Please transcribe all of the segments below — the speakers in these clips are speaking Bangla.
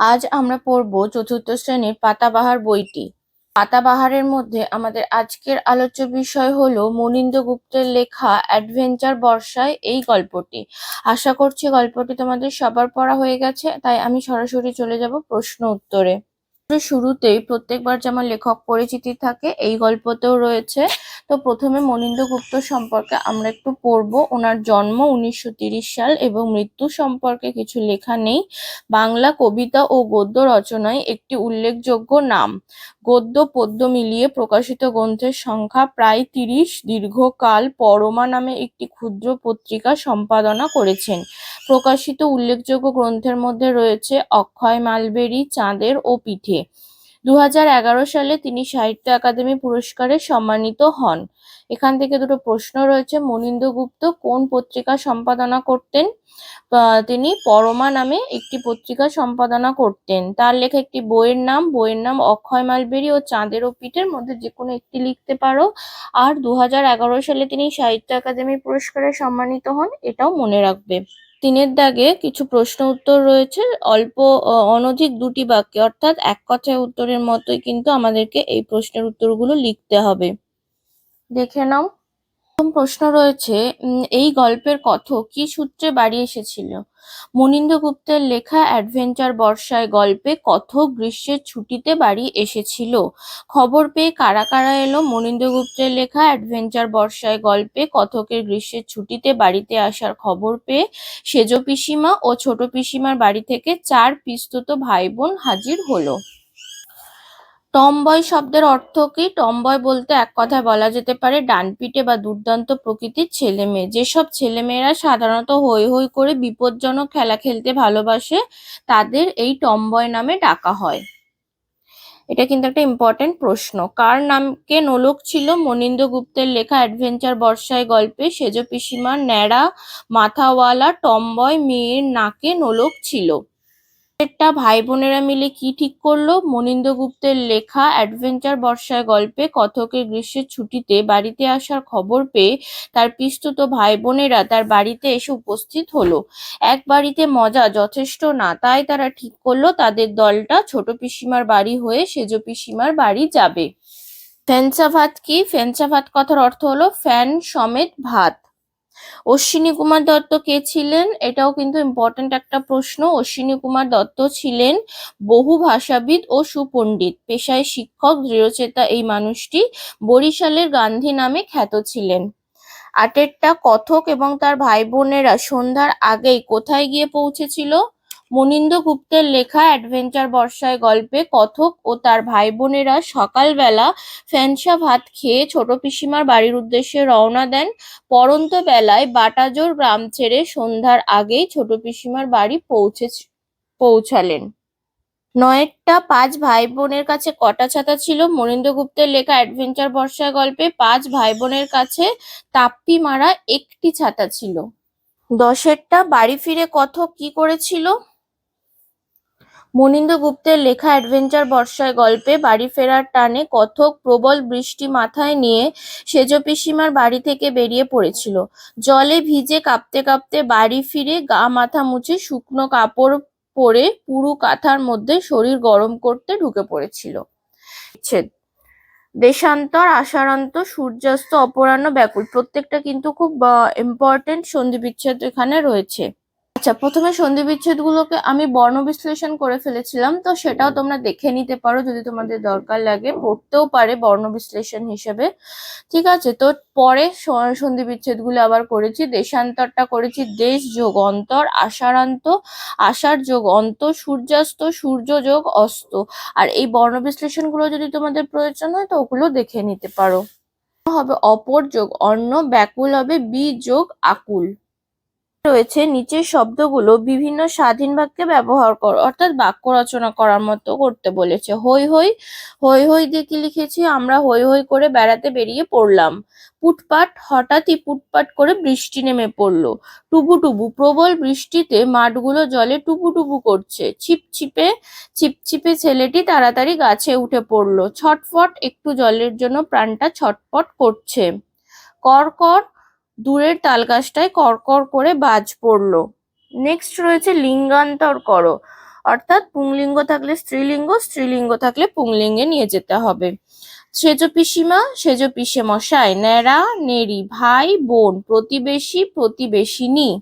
আজ আমরা পড়ব চতুর্থ শ্রেণির পাতাবাহার বইটি। পাতাবাহারের মধ্যে আমাদের আজকের আলোচ্য বিষয় হলো মনিন্দ্র গুপ্তের লেখা অ্যাডভেঞ্চার বর্ষায় এই গল্পটি। আশা করছি গল্পটি তোমাদের সবার পড়া হয়ে গেছে, তাই আমি সরাসরি চলে যাব প্রশ্ন উত্তরে। শুরুতেই প্রত্যেকবার যেমন লেখক পরিচিতি থাকে, এই গল্পতেও রয়েছে। তো প্রথমে মনিন্দ্র গুপ্ত সম্পর্কে আমরা একটু পড়ব। ওনার জন্ম উনিশশো সাল এবং মৃত্যু সম্পর্কে কিছু লেখা নেই। বাংলা কবিতা ও গদ্য রচনায় একটি উল্লেখযোগ্য নাম। গদ্য পদ্য মিলিয়ে প্রকাশিত গ্রন্থের সংখ্যা প্রায় তিরিশ দীর্ঘকাল পরমা নামে একটি ক্ষুদ্র পত্রিকা সম্পাদনা করেছেন। প্রকাশিত উল্লেখযোগ্য গ্রন্থের মধ্যে রয়েছে অক্ষয় মালবেরি, চাঁদের ও পিঠে। দু হাজার এগারো সালে তিনি সাহিত্য একাডেমি পুরস্কারে সম্মানিত হন। এখান থেকে দুটো প্রশ্ন রয়েছে। মনীন্দ্র গুপ্ত কোন পত্রিকা সম্পাদনা করতেন? তিনি পরমা নামে একটি পত্রিকা সম্পাদনা করতেন। তার লেখা একটি বইয়ের নাম বইয়ের নাম অক্ষয় মালবেরি ও চাঁদের ও পিঠের মধ্যে যে কোনো একটি লিখতে পারো। আর দু হাজার এগারো সালে তিনি সাহিত্য একাডেমি পুরস্কারে সম্মানিত হন, এটাও মনে রাখবে। তিনের দাগে কিছু প্রশ্ন উত্তর রয়েছে। অল্প অনধিক দুটি বাক্যে, অর্থাৎ এক কথায় উত্তরের মতোই কিন্তু আমাদেরকে এই প্রশ্নের উত্তরগুলো লিখতে হবে। দেখে নাও। প্রথম প্রশ্ন রয়েছে এই গল্পের কথক কি সূত্রে বাড়ি এসেছিল? মনীন্দ্র গুপ্তের লেখা অ্যাডভেঞ্চার বর্ষায় গল্পে কথক গ্রীষ্মের ছুটিতে বাড়ি এসেছিল। খবর পেয়ে কারা কারা এলো? মনীন্দ্র গুপ্তের লেখা অ্যাডভেঞ্চার বর্ষায় গল্পে কথকের গ্রীষ্মের ছুটিতে বাড়িতে আসার খবর পেয়ে সেজ পিসিমা ও ছোট পিসিমার বাড়ি থেকে চার পিস্তুত ভাই বোন হাজির হলো। টমবয় শব্দের অর্থ কি? টমবয় বলতে এক কথায় বলা যেতে পারে ডানপিটে বা দুর্দান্ত প্রকৃতির ছেলে মেয়ে। যেসব ছেলেমেয়েরা সাধারণত হৈ হৈ করে বিপজ্জনক খেলা খেলতে ভালোবাসে, তাদের এই টমবয় নামে ডাকা হয়। এটা কিন্তু একটা ইম্পর্টেন্ট প্রশ্ন। কার নামকে নোলক ছিল? মনীন্দ্র গুপ্তের লেখা অ্যাডভেঞ্চার বর্ষায় গল্পে সেজ পিসিমার ন্যাড়া মাথাওয়ালা টমবয় মেয়ের নাকে নোলক ছিল। প্রত্যেকটা ভাই বোনেরা মিলে কি ঠিক করল? মনীন্দ্র গুপ্তের লেখা অ্যাডভেঞ্চার বর্ষায় গল্পে কথকের গ্রীষ্মের ছুটিতে বাড়িতে আসার খবর পেয়ে তার পিস্তুত ভাই বোনেরা তার বাড়িতে এসে উপস্থিত হলো। এক বাড়িতে মজা যথেষ্ট না, তাই তারা ঠিক করল তাদের দলটা ছোট পিসিমার বাড়ি হয়ে সেজ পিসিমার বাড়ি যাবে। ফেন্সা ভাত কি? ফেন্সা ভাত কথার অর্থ হলো ফ্যান সমেত ভাত। অশ্বিনী কুমার দত্ত কে ছিলেন? এটাও কিন্তু ইম্পর্টেন্ট একটা প্রশ্ন। অশ্বিনী কুমার দত্ত ছিলেন বহু ভাষাবিদ ও সুপণ্ডিত। পেশায় শিক্ষক, দৃঢ়চেতা এই মানুষটি বরিশালের গান্ধী নামে খ্যাত ছিলেন। আটেরটা কথক এবং তার ভাই বোনেরা সন্ধ্যার আগেই কোথায় গিয়ে পৌঁছেছিল? মনীন্দ্র গুপ্তের লেখা অ্যাডভেঞ্চার বর্ষায় গল্পে কথক ও তার ভাই বোনেরা সকালবেলা ফ্যানসা ভাত খেয়ে ছোট পিসিমার বাড়ির উদ্দেশ্যে রওনা দেন। পড়ন্ত বেলায় বাটাজোর গ্রাম ছেড়ে সন্ধ্যার আগেই ছোট পিসিমার বাড়ি পৌঁছে পৌঁছালেন। নয়েরটা পাঁচ ভাই বোনের কাছে কটা ছাতা ছিল? মনীন্দ্র গুপ্তের লেখা অ্যাডভেঞ্চার বর্ষা গল্পে পাঁচ ভাই বোনের কাছে তাপ্পি মারা একটি ছাতা ছিল। দশেরটা বাড়ি ফিরে কথক কি করেছিল? মনীন্দ্র গুপ্তের লেখা অ্যাডভেঞ্চার বর্ষায় গল্পে বাড়ি ফেরার টানে কথক প্রবল বৃষ্টি মাথায় নিয়ে সেজ পিসিমার বাড়ি থেকে বেরিয়ে পড়েছিল। জলে ভিজে কাঁপতে কাঁপতে বাড়ি ফিরে গা মাথা মুছে শুকনো কাপড় পরে পুরু কাঁথার মধ্যে শরীর গরম করতে ঢুকে পড়েছিল। দেশান্তর, আশারান্ত, সূর্যাস্ত, অপরাহ্ন, ব্যাকুল প্রত্যেকটা কিন্তু খুব ইম্পর্টেন্ট সন্ধি বিচ্ছেদ এখানে রয়েছে। আচ্ছা প্রথমে সন্ধি বিচ্ছেদগুলোকে আমি বর্ণ বিশ্লেষণ করে ফেলেছিলাম, তো সেটাও তোমরা দেখে নিতে পারো যদি তোমাদের দরকার লাগে। পড়তেও পারে বর্ণ বিশ্লেষণ হিসেবে। ঠিক আছে, তো পরে সন্ধি বিচ্ছেদগুলো আবার করেছি। দেশান্তরটা করেছি, দেশ যোগ অন্তর আষাঢ়ান্ত আষাঢ় যোগ অন্ত, সূর্যাস্ত, সূর্য যোগ অস্ত। আর এই বর্ণ বিশ্লেষণগুলো যদি তোমাদের প্রয়োজন হয়, তো ওগুলো দেখে নিতে পারো। হবে অপর যোগ অন্য, ব্যাকুল হবে বি যোগ আকুল। রয়েছে, নিচের শব্দগুলো বিভিন্ন স্বাধীন বাক্যে ব্যবহার কর, অর্থাৎ বাক্য রচনা করার মতো করতে বলেছে। হই হই হই হই দিয়ে কি লিখেছি? আমরা হই হই করে বেড়াতে বেরিয়ে পড়লাম। পুটপাট হঠাৎই পুটপাট করে বৃষ্টি নেমে পড়ল। টুবু প্রবল বৃষ্টিতে মাঠগুলো জলে টুপু করছে। ছিপছিপে ছিপছিপে ছেলেটি তাড়াতাড়ি গাছে উঠে পড়ল। ছটফট, একটু জলের জন্য প্রাণটা ছটফট করছে। কর কর দূরের তালগাছটায় করকর করে বাজ পড়ল। নেক্সট রয়েছে লিঙ্গান্তর করো। অর্থাৎ পুংলিঙ্গ থাকলে স্ত্রীলিঙ্গ স্ত্রীলিঙ্গ থাকলে পুংলিঙ্গে নিয়ে যেতে হবে। সেজ পিসিমা, সেজ পিসে মশাই ন্যাড়া, নেড়ি, ভাই, বোন, প্রতিবেশী, প্রতিবেশিনী।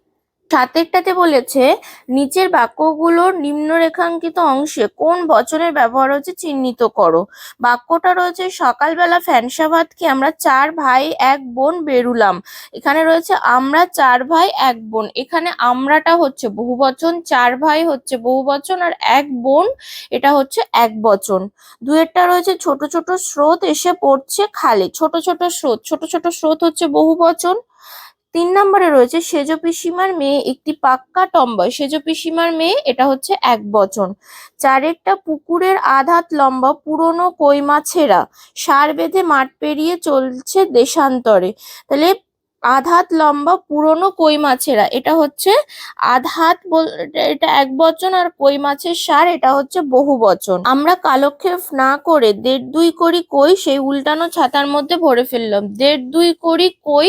সাতেরটাতে বলেছে, নিচের বাক্যগুলোর নিম্নরেখাঙ্কিত অংশে কোন বচনের ব্যবহার হচ্ছে চিহ্নিত করো। বাক্যটা রয়েছে, সকালবেলা ফ্যানসা ভাত খেয়ে আমরা চার ভাই এক বোন বেরুলাম। এখানে রয়েছে, আমরা চার ভাই এক বোন। এখানে আমরাটা হচ্ছে বহু বচন চার ভাই হচ্ছে বহু বচন আর এক বোন, এটা হচ্ছে এক বচন। দুয়েরটা রয়েছে, ছোট ছোট স্রোত এসে পড়ছে খালে। ছোট ছোট স্রোত, ছোট ছোট স্রোত হচ্ছে বহু বচন তিন নম্বরে রয়েছে সেজ পিসিমার মেয়ে একটি পাক্কা টম্বয় সেজ পিসিমার মেয়ে, এটা হচ্ছে এক বচন। চারেরটা পুকুরের আধাত লম্বা, পুরনো কই মাছেরা। সার বেঁধে মাঠ পেরিয়ে চলছে দেশান্তরে। তাহলে আধাত লম্বা, পুরনো কই মাছেরা, এটা হচ্ছে আধাত এটা এক বচন আর কই মাছের সার, এটা হচ্ছে বহু বচন। আমরা কালক্ষেপ না করে দেড় দুই করি কই, সেই উল্টানো ছাতার মধ্যে ভরে ফেললাম। দেড় দুই করি কই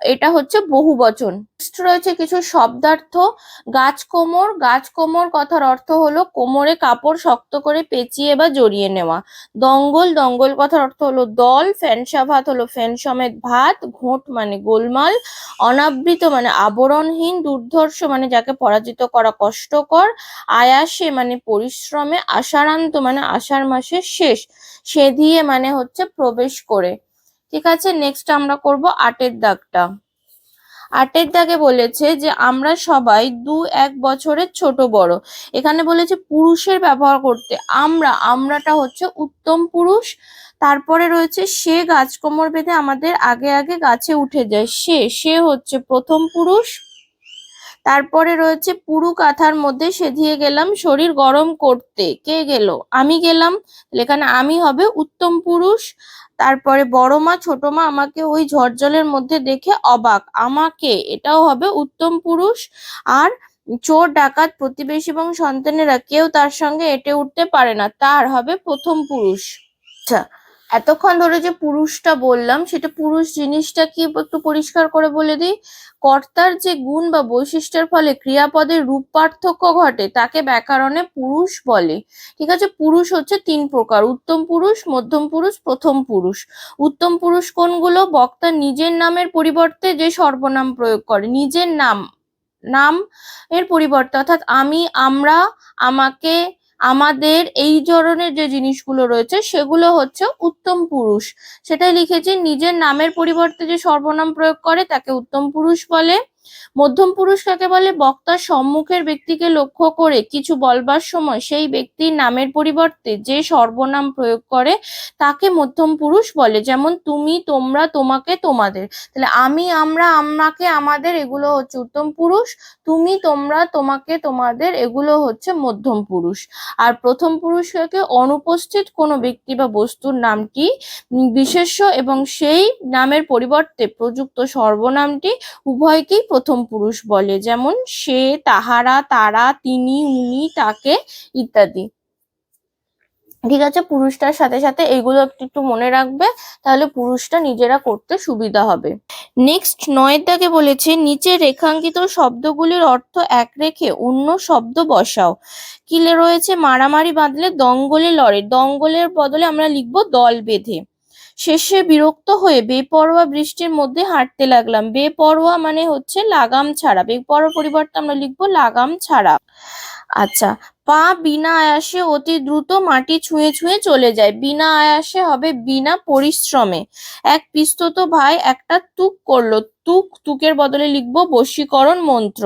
এটা হচ্ছে বহু বচন রয়েছে কিছু শব্দার্থ। গাছ কোমর গাছ কোমর কথার অর্থ হলো কোমরে কাপড় শক্ত করে পেঁচিয়ে বা জড়িয়ে নেওয়া। দঙ্গল দঙ্গল কথার অর্থ হলো দল, ফ্যানসা ভাত হলো ফ্যান সমেত ভাত, ঘোট মানে গোলমাল, অনাবৃত মানে আবরণহীন, দুর্ধর্ষ মানে যাকে পরাজিত করা কষ্টকর, আয়াসে মানে পরিশ্রমে আষাঢ়ান্ত মানে আষাঢ় মাসের শেষ, সেধিয়ে মানে হচ্ছে প্রবেশ করে। ঠিক আছে নেক্সট আমরা করব আটের দাগটা। আটের দাগে বলেছে যে, আমরা সবাই দু এক বছরের ছোট বড়। এখানে বলেছে পুরুষের ব্যবহার করতে। আমরা, আমরাটা হচ্ছে উত্তম পুরুষ। তারপরে রয়েছে, সে গাছ কোমর বেঁধে আমাদের আগে আগে গাছে উঠে যায়। সে সে হচ্ছে প্রথম পুরুষ। তারপরে রয়েছে, পুরু কাঁথার মধ্যে সেধিয়ে গেলাম শরীর গরম করতে। কে গেল? আমি গেলাম। এখানে আমি হবে উত্তম পুরুষ। তারপরে বড় মা, ছোট মা আমাকে ওই ঝড়জলের মধ্যে দেখে অবাক। আমাকে এটাও হবে উত্তম পুরুষ আর চোর, ডাকাত, প্রতিবেশী এবং সন্তানেরা কেউ তার সঙ্গে এটে উঠতে পারে না। তার হবে প্রথম পুরুষ। আচ্ছা এতক্ষণ ধরে যে পুরুষটা বললাম, সেটা পুরুষ জিনিসটা কি একটু পরিষ্কার করে বলে দিই? কর্তার যে গুণ বা বৈশিষ্ট্যের ফলে ক্রিয়াপদের রূপ পার্থক্য ঘটে, তাকে ব্যাকরণে পুরুষ বলে। ঠিক আছে? পুরুষ হচ্ছে তিন প্রকার, উত্তম পুরুষ, মধ্যম পুরুষ, প্রথম পুরুষ। উত্তম পুরুষ কোনগুলো? বক্তা নিজের নামের পরিবর্তে যে সর্বনাম প্রয়োগ করে, নিজের নাম নাম এর পরিবর্তে। অর্থাৎ আমি, আমরা, আমাকে আমাদের এই ধরনের যে জিনিসগুলো রয়েছে, সেগুলো হচ্ছে উত্তম পুরুষ। সেটাই লিখেছি, নিজের নামের পরিবর্তে যে সর্বনাম প্রয়োগ করে, তাকে উত্তম পুরুষ বলে। মধ্যম পুরুষ কাকে বলে? বক্তার সম্মুখের ব্যক্তিকে লক্ষ্য করে কিছু বলবার সময় সেই ব্যক্তির নামের পরিবর্তে যে সর্বনাম প্রয়োগ করে তাকে মধ্যম পুরুষ বলে। যেমন, তুমি, তোমরা, তোমাকে, তোমাদের। তাহলে, আমি, আমরা, আমাকে, আমাদের, এগুলো হচ্ছে উত্তম পুরুষ। তুমি, তোমরা, তোমাকে, তোমাদের, এগুলো হচ্ছে মধ্যম পুরুষ। আর প্রথম পুরুষকে অনুপস্থিত কোনো ব্যক্তি বা বস্তুর নামটি বিশেষ্য এবং সেই নামের পরিবর্তে প্রযুক্ত সর্বনামটি উভয়কেই প্রথম পুরুষ বলে, যেমন সে, তাহারা, তারা, তিনি, উনি, তাকে ইত্যাদি। ঠিক আছে, পুরুষটার সাথে সাথে এগুলো একটু মনে রাখবে, তাহলে পুরুষটা নিজেরা করতে সুবিধা হবে। নেক্সট নয়ের দাগে বলেছে, নিচে রেখাঙ্কিত শব্দগুলির অর্থ এক রেখে অন্য শব্দ বসাও। কিলে রয়েছে? মারামারি বাঁধলে দঙ্গলে লড়ে। দঙ্গলের বদলে আমরা লিখব দল বেঁধে। শেষে বিরক্ত হয়ে বেপরোয়া বৃষ্টির মধ্যে হাঁটতে লাগলাম। বেপরোয়া মানে হচ্ছে লাগাম ছাড়া। বেপরোয়া পরিবর্তে আমরা লিখব লাগাম ছাড়া। আচ্ছা পা বিনা আয়াসে অতি দ্রুত মাটি ছুঁয়ে ছুঁয়ে চলে যায়। বিনা আয়াসে হবে বিনা পরিশ্রমে। এক পিস্তত ভাই একটা তুক করল। তুক, তুকের বদলে লিখব বশীকরণ মন্ত্র।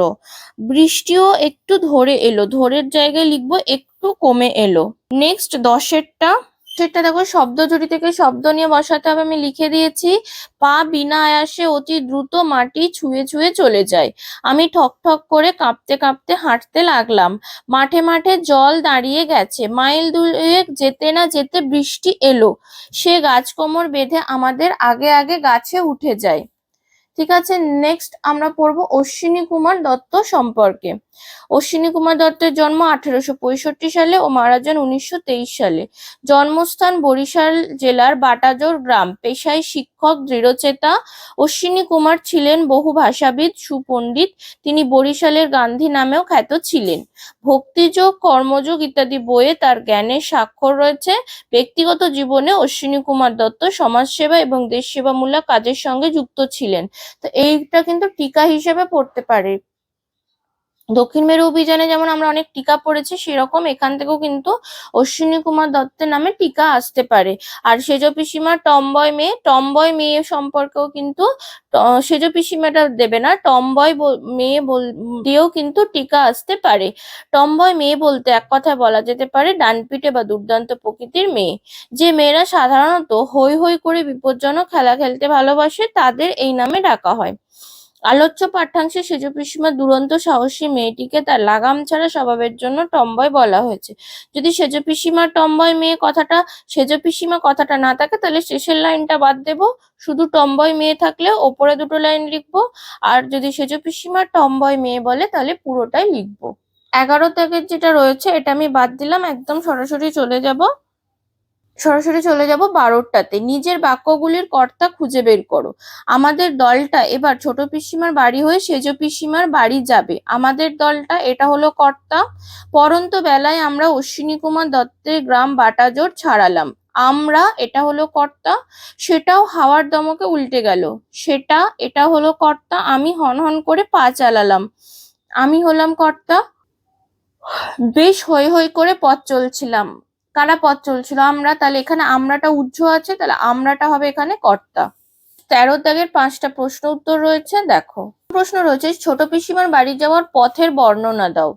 বৃষ্টিও একটু ধরে এলো। ধরের জায়গায় লিখব একটু কমে এলো। নেক্সট দশেরটা। সেটা দেখো শব্দ জুড়ি থেকে শব্দ নিয়ে বসাতে হবে। আমি লিখে দিয়েছি, পা বিনা আয়াসে অতি দ্রুত মাটি ছুঁয়ে ছুঁয়ে চলে যায়। আমি ঠক ঠক করে কাঁপতে কাঁপতে হাঁটতে লাগলাম। মাঠে মাঠে জল দাঁড়িয়ে গেছে। মাইল দুয়েক যেতে না যেতে বৃষ্টি এলো। সে গাছ কোমর বেঁধে আমাদের আগে আগে গাছে উঠে যায়। ঠিক আছে নেক্সট আমরা পড়ব অশ্বিনী কুমার দত্ত সম্পর্কে। অশ্বিনী কুমার দত্তের জন্ম আঠারোশো পঁয়ষট্টি সালে ও মারা যান উনিশশো তেইশ সালে। জন্মস্থান বরিশাল জেলার বাটাজোর গ্রাম। পেশায় শিক্ষক, দৃঢ়চেতা। অশ্বিনী কুমার ছিলেন বহু ভাষাবিদ, সুপণ্ডিত। তিনি বরিশালের গান্ধী নামেও খ্যাত ছিলেন। ভক্তিযোগ, কর্মযোগ ইত্যাদি বইয়ে তার জ্ঞানের স্বাক্ষর রয়েছে। ব্যক্তিগত জীবনে অশ্বিনী কুমার দত্ত সমাজসেবা এবং দেশসেবামূলক কাজের সঙ্গে যুক্ত ছিলেন। তো এইটা কিন্তু টিকা হিসেবে পড়তে পারে। দক্ষিণ মেরু অভিযানে যেমন আমরা অনেক টিকা পড়েছি, সেরকম এখান থেকেও কিন্তু অশ্বিনী কুমার দত্তের নামে টিকা আসতে পারে। আর সেজ পিসিমার টমবয় মেয়ে টমবয় মেয়ে সম্পর্কেও কিন্তু সেজ পিসিমাটা দেবে না, টমবয় মেয়ে বল, দিয়েও কিন্তু টিকা আসতে পারে। টমবয় মেয়ে বলতে এক কথায় বলা যেতে পারে ডানপিটে বা দুর্দান্ত প্রকৃতির মেয়ে। যে মেয়েরা সাধারণত হই হই করে বিপজ্জনক খেলা খেলতে ভালোবাসে, তাদের এই নামে ডাকা হয়। আলোচ্য পাঠ্যাংশে সেজ পিসিমার দুরন্ত সাহসী মেয়েটিকে তার লাগাম ছাড়া স্বভাবের জন্য টম্বয় বলা হয়েছে। যদি সেজ পিসিমার টম্বয় মেয়ে কথাটা সেজ পিসিমা কথাটা না থাকে, তাহলে শেষের লাইনটা বাদ দেব। শুধু টম্বয় মেয়ে থাকলে ওপরে দুটো লাইন লিখব। আর যদি সেজ পিসিমার টম্বয় মেয়ে বলে, তাহলে পুরোটাই লিখব। এগারো দাগের যেটা রয়েছে, এটা আমি বাদ দিলাম। একদম সরাসরি চলে যাব। সরাসরি চলে যাব বারোটাতে নিজের বাক্যগুলির কর্তা খুঁজে বের করো। আমাদের দলটা এবার ছোট পিসিমার বাড়ি হয়ে সেজ পিসিমার বাড়ি যাবে। আমাদের দলটা এটা হলো কর্তা। পরন্ত বেলায় আমরা অশ্বিনী কুমার দত্তের গ্রাম বাটাজোর ছাড়ালাম। আমরা এটা হলো কর্তা। সেটাও হাওয়ার দমকে উল্টে গেল। সেটা, এটা হলো কর্তা। আমি হন হন করে পা চালালাম। আমি হলাম কর্তা। বেশ হই হই করে পথ চলছিলাম। কারা পদ চলছিল? আমরা তাহলে এখানে আমরাটা উজ্জ আছে, তাহলে আমরাটা হবে এখানে কর্তা। তেরো দাগের পাঁচটা প্রশ্ন উত্তর রয়েছে, দেখো। প্রশ্ন রয়েছে, ছোট পিসিমার বাড়ি যাওয়ার পথের বর্ণনা দাও।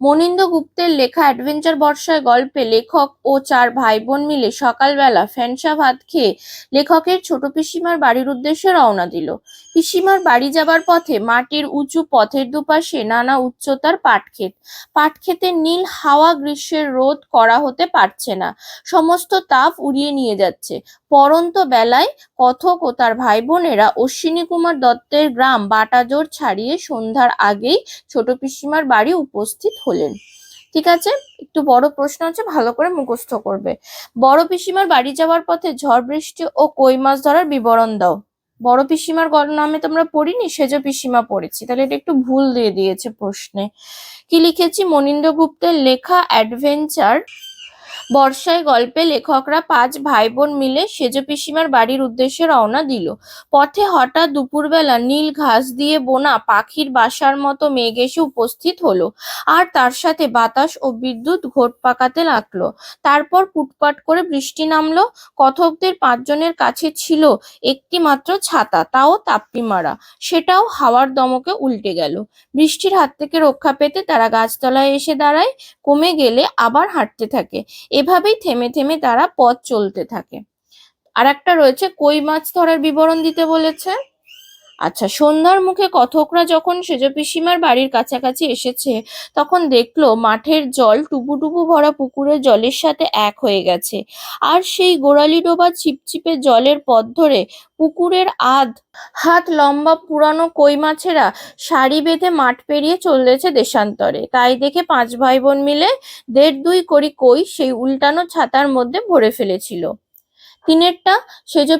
মনিন্দ গুপ্তের লেখা অ্যাডভেঞ্চার বর্ষায় গল্পে লেখক ও চার ভাই বোন মিলে সকালবেলা ফ্যানসা ভাত খেয়ে লেখকের ছোট পিসিমার বাড়ির উদ্দেশ্যে রওনা দিল। পিসিমার বাড়ি যাবার পথে মাটির উঁচু পথের দুপাশে নানা উচ্চতার পাটক্ষেত। পাটক্ষেতের নীল হাওয়া গ্রীষ্মের রোদ করা হতে পারছে না। সমস্ত তাপ উড়িয়ে নিয়ে যাচ্ছে। পরন্ত বেলায় কথক ও তার ভাই বোনেরা অশ্বিনী কুমার দত্তের গ্রাম বাটাজোর ছাড়িয়ে সন্ধ্যার আগেই ছোট পিসিমার বাড়ি উপস্থিত হলেন। ঠিক আছে? একটু বড় প্রশ্ন আছে, ভালো করে মুখস্থ করবে। বড় পিসিমার বাড়ি যাওয়ার পথে ঝড় বৃষ্টি ও কই মাছ ধরার বিবরণ দাও। বড় পিসিমার নামে তোমরা পড়িনি, সেজ পিসিমা পড়েছি। তাহলে এটা একটু ভুল দিয়ে দিয়েছে প্রশ্নে। কি লিখেছি? মনিন্দ্র গুপ্তের লেখা অ্যাডভেঞ্চার বর্ষায় গল্পে লেখকরা পাঁচ ভাই বোন মিলে সেজ পিসিমার বাড়ির উদ্দেশ্যে রওনা দিল। পথে হঠাৎ দুপুরবেলা নীল ঘাস দিয়ে বোনা পাখির বাসার মতো মেঘ এসে উপস্থিত হলো আর তার সাথে বাতাস ও বিদ্যুৎ ঘোট পাকাতে লাগল। তারপর পুটপাট করে বৃষ্টি নামলো। কথকদের পাঁচজনের কাছে ছিল একটি মাত্র ছাতা, তাও তাপ্পি মারা। সেটাও হাওয়ার দমকে উল্টে গেল। বৃষ্টির হাত থেকে রক্ষা পেতে তারা গাছতলায় এসে দাঁড়ায়। কমে গেলে আবার হাঁটতে থাকে। এভাবেই থেমে থেমে তারা পথ চলতে থাকে। আর একটা রয়েছে, কই মাছ ধরার বিবরণ দিতে বলেছে। আচ্ছা সন্ধ্যার মুখে কথকরা যখন সেজ পিসিমার বাড়ির কাছাকাছি এসেছে, তখন দেখল মাঠের জল টুপুটুপু ভরা পুকুরের জলের সাথে এক হয়ে গেছে। আর সেই গোড়ালি ডোবা ছিপছিপে জলের পথ ধরে পুকুরের আধ হাত লম্বা পুরানো কই মাছেরা সারি বেঁধে মাঠ পেরিয়ে চলেছে দেশান্তরে। তাই দেখে পাঁচ ভাই বোন মিলে দেড় দুই করি কই সেই উল্টানো ছাতার মধ্যে ভরে ফেলেছিল। তিনেরটা সেজ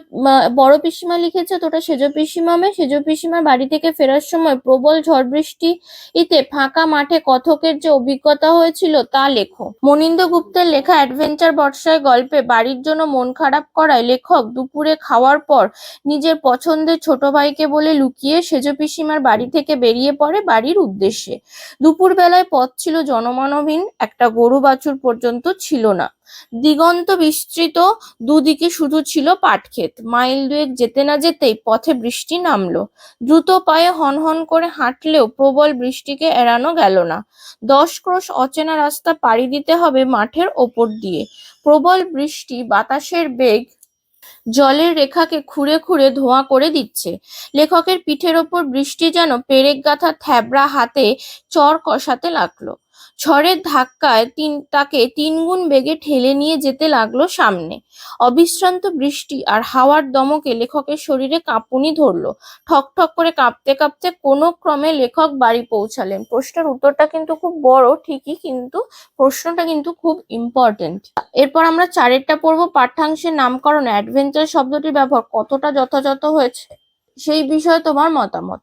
বড় পিসিমা লিখেছে তোটা সেজ পিসিমামে সেজ পিসিমার বাড়ি থেকে ফেরার সময় প্রবল ঝড় বৃষ্টি ইতে ফাঁকা মাঠে কথকের যে অভিজ্ঞতা হয়েছিল তা লেখো। মনিন্দ গুপ্তের লেখা অ্যাডভেঞ্চার বর্ষায় গল্পে বাড়ির জন্য মন খারাপ করায় লেখক দুপুরে খাওয়ার পর নিজের পছন্দের ছোট ভাইকে বলে লুকিয়ে সেজ পিসিমার বাড়ি থেকে বেরিয়ে পড়ে বাড়ির উদ্দেশ্যে। দুপুরবেলায় পথ ছিল জনমানবহীন, একটা গরু বাছুর পর্যন্ত ছিল না। দিগন্ত বিস্তৃত দুদিকে শুধু ছিল পাটক্ষেত। মাইল দুয়েক যেতে না যেতেই পথে বৃষ্টি নামলো। দ্রুত পায়ে হনহন করে হাঁটলেও প্রবল বৃষ্টিকে এড়ানো গেল না। দশ ক্রোশ অচেনা রাস্তা পাড়ি দিতে হবে মাঠের ওপর দিয়ে। প্রবল বৃষ্টি বাতাসের বেগ জলের রেখাকে খুঁড়ে খুঁড়ে ধোঁয়া করে দিচ্ছে। লেখকের পিঠের ওপর বৃষ্টি যেন পেরেক গাঁথা থ্যাবড়া হাতে চর কষাতে লাগল। ঝড়ের ধাক্কায় তিন তাকে তিনগুণ বেগে ঠেলে নিয়ে যেতে লাগল সামনে। অবিশ্রান্ত বৃষ্টি আর হাওয়ার দমকে লেখকের শরীরে কাঁপুনি ধরলো। ঠক ঠক করে কাঁপতে কাঁপতে কোনো ক্রমে লেখক বাড়ি পৌঁছালেন। প্রশ্নের উত্তরটা কিন্তু খুব বড়, ঠিকই, কিন্তু প্রশ্নটা কিন্তু খুব ইম্পর্টেন্ট এরপর আমরা চারেরটা পড়ব পাঠ্যাংশের নামকরণে অ্যাডভেঞ্চার শব্দটির ব্যবহার কতটা যথাযথ হয়েছে সেই বিষয়ে তোমার মতামত।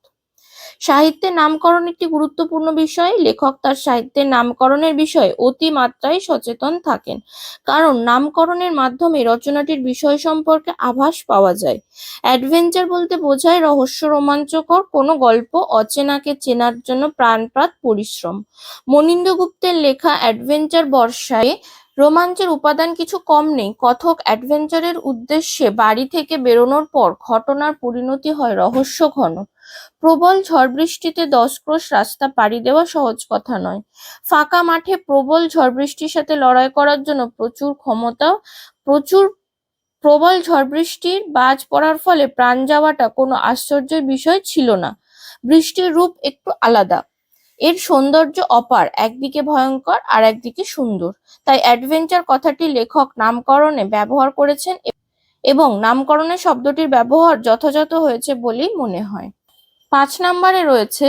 সাহিত্যের নামকরণ একটি গুরুত্বপূর্ণ বিষয়। লেখক তার সাহিত্যের নামকরণের বিষয়ে অতিমাত্রায় সচেতন থাকেন। কারণ নামকরণের মাধ্যমে রচনাটির বিষয় সম্পর্কে আভাস পাওয়া যায়। অ্যাডভেঞ্চার বলতে বোঝায় রহস্য রোমাঞ্চকর কোনো গল্প অচেনাকে চেনার জন্য প্রাণপ্রাত পরিশ্রম। মনিন্দ গুপ্তের লেখা অ্যাডভেঞ্চার বর্ষায় রোমাঞ্চের উপাদান কিছু কম নেই। কথক অ্যাডভেঞ্চারের উদ্দেশ্যে বাড়ি থেকে বেরোনোর পর ঘটনার পরিণতি হয় রহস্য ঘন। প্রবল ঝড় বৃষ্টিতে দশ ক্রোশ রাস্তা পাড়ি দেওয়া সহজ কথা নয়। ফাঁকা মাঠে প্রবল ঝড় বৃষ্টির সাথে লড়াই করার জন্য প্রচুর ক্ষমতা, প্রচুর প্রবল ঝড় বৃষ্টির বাজ পড়ার ফলে প্রাণ যাওয়াটা কোনো আশ্চর্যের বিষয় ছিল না। বৃষ্টির রূপ একটু আলাদা। এর সৌন্দর্য অপার, একদিকে ভয়ঙ্কর আর একদিকে সুন্দর। তাই অ্যাডভেঞ্চার কথাটি লেখক নামকরণে ব্যবহার করেছেন এবং নামকরণের শব্দটির ব্যবহার যথাযথ হয়েছে বলেই মনে হয়। পাঁচ নম্বরে রয়েছে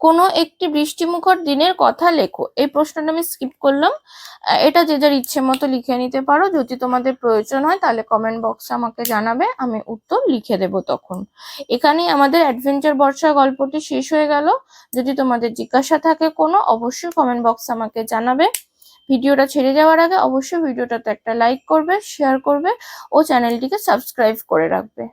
কোনো একটি বৃষ্টিমুখর দিনের কথা লেখো। এই প্রশ্নটা আমি স্কিপ করলাম। এটা যে যার ইচ্ছে মতো লিখে নিতে পারো। যদি তোমাদের প্রয়োজন হয়, তাহলে কমেন্ট বক্সে আমাকে জানাবে। আমি উত্তর লিখে দেব তখন। এখানেই আমাদের অ্যাডভেঞ্চার বর্ষা গল্পটি শেষ হয়ে গেল। যদি তোমাদের জিজ্ঞাসা থাকে কোনো, অবশ্যই কমেন্ট বক্সে আমাকে জানাবে। ভিডিওটা ছেড়ে যাওয়ার আগে অবশ্যই ভিডিওটাতে একটা লাইক করবে শেয়ার করবে ও চ্যানেলটিকে সাবস্ক্রাইব করে রাখবে।